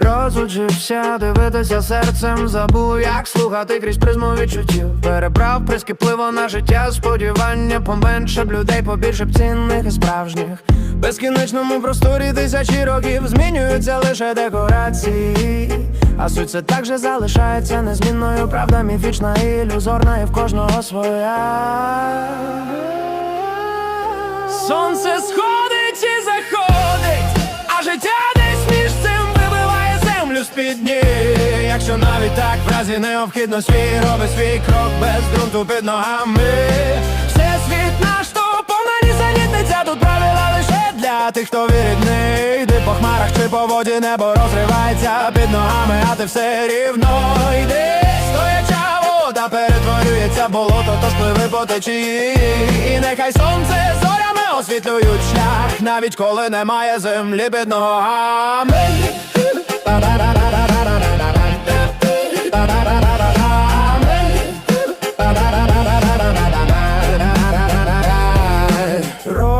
Розучився дивитися серцем, забув, як слухати крізь призму відчуттів. Перебрав прискіпливо на життя, сподівання поменше б людей, побільше б цінних і справжніх. Безкінечному просторі тисячі років змінюються лише декорації, а суть це так же залишається незмінною. Правда міфічна ілюзорна, і в кожного своя. Сонце сходить землю з-під ніг Якщо навіть так в разі необхідності робить свій крок без ґрунту під ногами. Все світ наш то повна нісенітниця, тут правила лише для тих, хто вірить них Йди по хмарах чи по воді, небо розривається під ногами, а ти все рівно йди Стояча вода перетворюється болото, тож пливи по течії І нехай сонце зорями освітлюють шлях, навіть коли немає землі під ногами.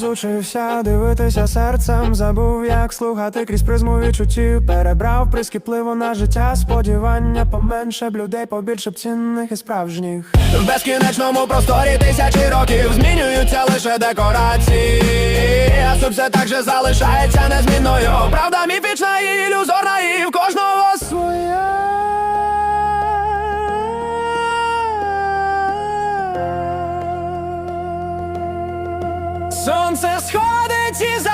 Розучився дивитися серцем, забув, як слухати крізь призму відчуттів. Перебрав прискіпливо на життя, сподівання поменше б людей, побільше б цінних і справжніх. В безкінечному просторі тисячі років змінюються лише декорації. А суть все так же залишається незмінною. Правда міфічна Сонце сходить і.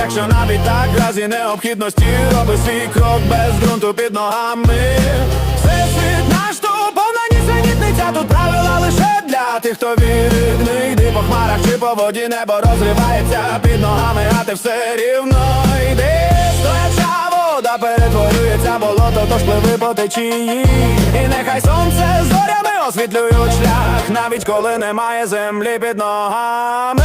Якщо навіть так разі необхідності роби свій крок без ґрунту під ногами. Все світ наш то повна нісенітниця, тут правила лише для тих, хто вірить Не йди по хмарах чи по воді, небо розривається під ногами, а ти все рівно йди. Стояча вода перетворюється болото, тож пливи по течії. І нехай сонце зорями освітлюють шлях, навіть коли немає землі під ногами